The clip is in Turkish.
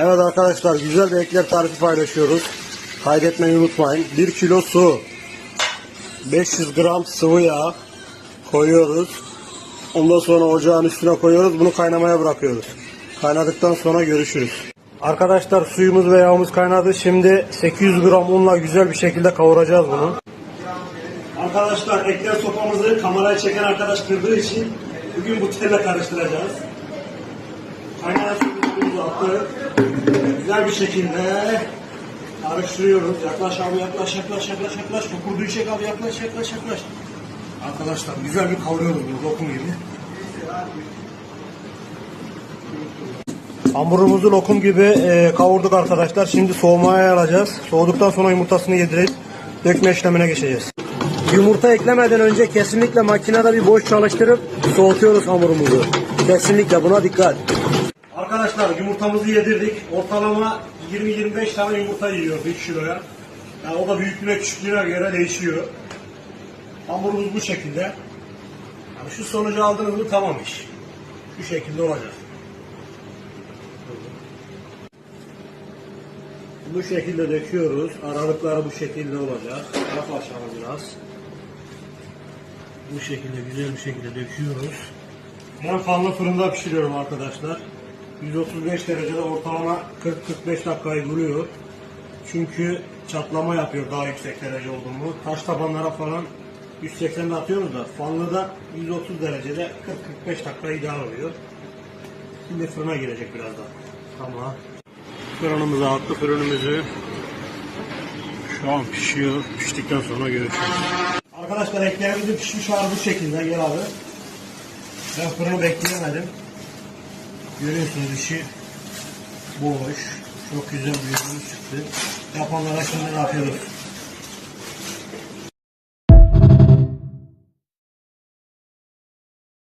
Evet arkadaşlar güzel bir ekler tarifi paylaşıyoruz. Kaydetmeyi unutmayın. 1 kilo su, 500 gram sıvı yağ koyuyoruz. Ondan sonra ocağın üstüne koyuyoruz. Bunu kaynamaya bırakıyoruz. Kaynadıktan sonra görüşürüz. Arkadaşlar suyumuz ve yağımız kaynadı. Şimdi 800 gram unla güzel bir şekilde kavuracağız bunu. Arkadaşlar ekler sopamızı kameraya çeken arkadaş kırdığı için bugün bu telle karıştıracağız. Kaynayan suyumuzu attık. Güzel bir şekilde karıştırıyoruz. Yaklaş abi yaklaş yaklaş yaklaş yaklaş. Kokurduğu çek abi yaklaş yaklaş yaklaş. Arkadaşlar güzel bir kavuruyoruz bunu lokum gibi. Hamurumuzu lokum gibi e, kavurduk arkadaşlar. Şimdi soğumaya alacağız. Soğuduktan sonra yumurtasını yedirip dökme işlemine geçeceğiz. Yumurta eklemeden önce kesinlikle makinede bir boş çalıştırıp soğutuyoruz hamurumuzu. Kesinlikle buna dikkat. Arkadaşlar yumurtamızı yedirdik. Ortalama 20-25 tane yumurta yiyor 1 kiloya. Yani o da büyüklüğüne küçüklüğüne göre değişiyor. Hamurumuz bu şekilde. Yani şu sonucu aldınız mı tamam iş. Şu şekilde olacak. Bu şekilde döküyoruz. Aralıkları bu şekilde olacak. Yaklaşalım biraz. Bu şekilde güzel bir şekilde döküyoruz. Ben fanlı fırında pişiriyorum arkadaşlar. 135 derecede ortalama 40-45 dakikayı buluyor. Çünkü çatlama yapıyor daha yüksek derece oldu mu. Taş tabanlara falan 180'de atıyoruz da fanlıda 130 derecede 40-45 dakika ideal oluyor. Şimdi fırına girecek birazdan. Tamam. Fırınımıza attı fırınımızı. Şu an pişiyor. Piştikten sonra görüşürüz. Arkadaşlar eklerimizin pişmiş hali bu şekilde. Gel abi. Ben fırını bekleyemedim. Görüyorsunuz işi boş. Çok güzel bir ürün çıktı. Yapanlara şimdi afiyet olsun.